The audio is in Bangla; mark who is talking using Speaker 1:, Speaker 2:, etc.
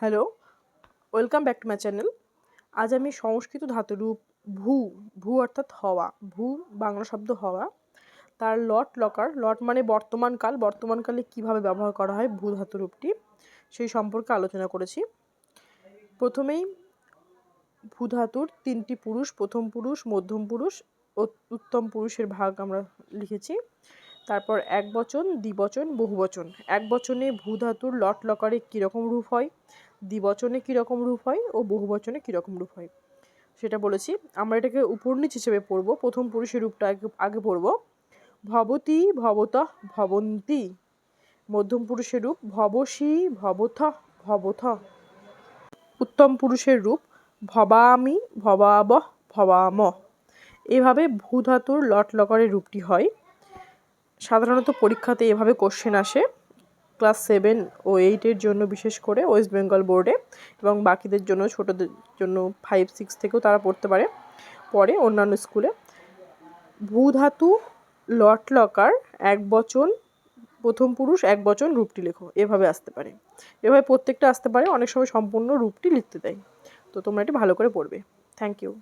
Speaker 1: Hello, welcome back to my channel. আজ আমি সংস্কৃত ধাতুরূপ ভূ ভূ অর্থাৎ হওয়া, ভূ বাংলা শব্দ হওয়া, তার লট লকার, লট মানে বর্তমানকাল বর্তমানকালে কীভাবে ব্যবহার করা হয় ভূ ধাতুরূপটি সেই সম্পর্কে আলোচনা করেছি। প্রথমেই, ভূ ধাতুর তিনটি পুরুষ, প্রথম পুরুষ, মধ্যম পুরুষ, ও উত্তম পুরুষের ভাগ আমরা লিখেছি। তারপর এক বচন দ্বিবচন, বহুবচন। এক বচনে ভূ ধাতুর লট লকারে কীরকম রূপ হয়? দ্বিবচনে কীরকম রূপ হয় ও বহুবচনে কীরকম রূপ হয়? সেটা বলেছি। আমরা এটাকে উপনিচ হিসেবে পড়ব। প্রথম পুরুষের রূপটা আগে আগে পড়ব। ভবতী ভবত ভবন্তী। মধ্যম পুরুষের রূপ ভবসী ভবথ ভবথ উত্তম পুরুষের রূপ ভবামি ভবাব ভবাম। এভাবে ভূধাতুর লট লকারের রূপটি হয়। সাধারণত পরীক্ষাতে এভাবে কোশ্চেন আসে। ক্লাস সেভেন ও এইটের জন্য বিশেষ করে ওয়েস্ট বেঙ্গল বোর্ডে এবং বাকিদের জন্য, ছোটোদের জন্য ফাইভ সিক্স থেকেও তারা পড়তে পারে। পরে অন্যান্য স্কুলে। ভূধাতু লট লকার এক বচন, প্রথম পুরুষ এক বচন রূপটি লেখো। এভাবে আসতে পারে। এভাবে প্রত্যেকটা আসতে পারে, অনেক সময় সম্পূর্ণ রূপটি লিখতে দেয়। তো তোমরা এটি ভালো করে পড়বে। Thank you